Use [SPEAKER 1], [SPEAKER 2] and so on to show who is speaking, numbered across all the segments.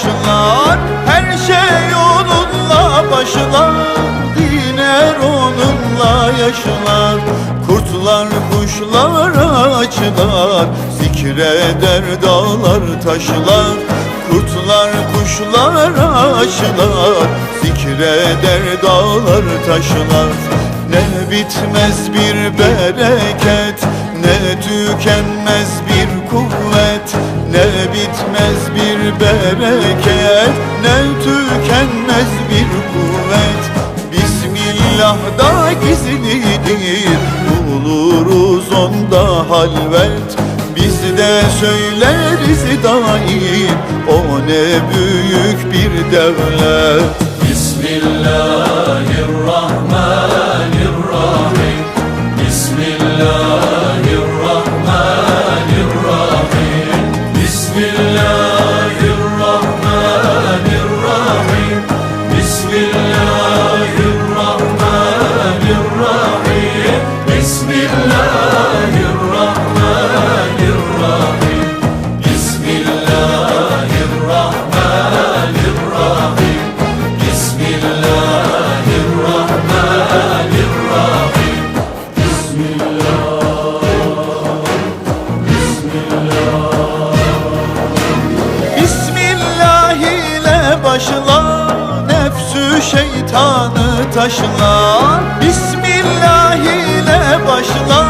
[SPEAKER 1] başlar Her şey onunla başlar Diner onunla yaşlar Kurtlar kuşlar açlar Zikreder dağlar taşlar Kurtlar kuşlar açlar Zikreder dağlar taşlar. Ne bitmez bir bereket Ne tükenmez bir kuvvet Ne bitmez bir bereket Ne tükenmez bir kuvvet. Bismillah'da gizlidir Buluruz onda halvet. Biz de söyleriz daim O ne büyük bir devlet.
[SPEAKER 2] Bismillahirrahmanirrahim
[SPEAKER 1] şeytanı taşla Bismillah ile başla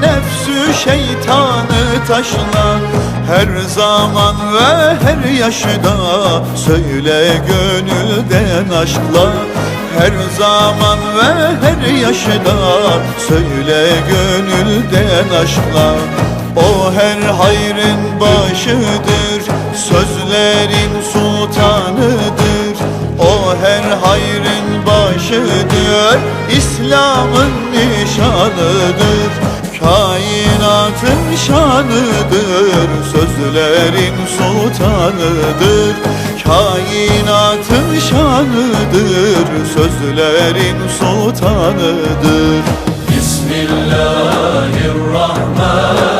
[SPEAKER 1] Nefsü şeytanı taşla Her zaman ve her yaşta Söyle gönülden aşkla. Her zaman ve her yaşta Söyle gönülden aşkla. O her hayrın başıdır Sözlerin sultanıdır hayrın başıdır İslam'ın nişanıdır. Kainatın şanıdır Sözlerin sultanıdır. Kainatın şanıdır Sözlerin sultanıdır.
[SPEAKER 2] Bismillahirrahmanirrahim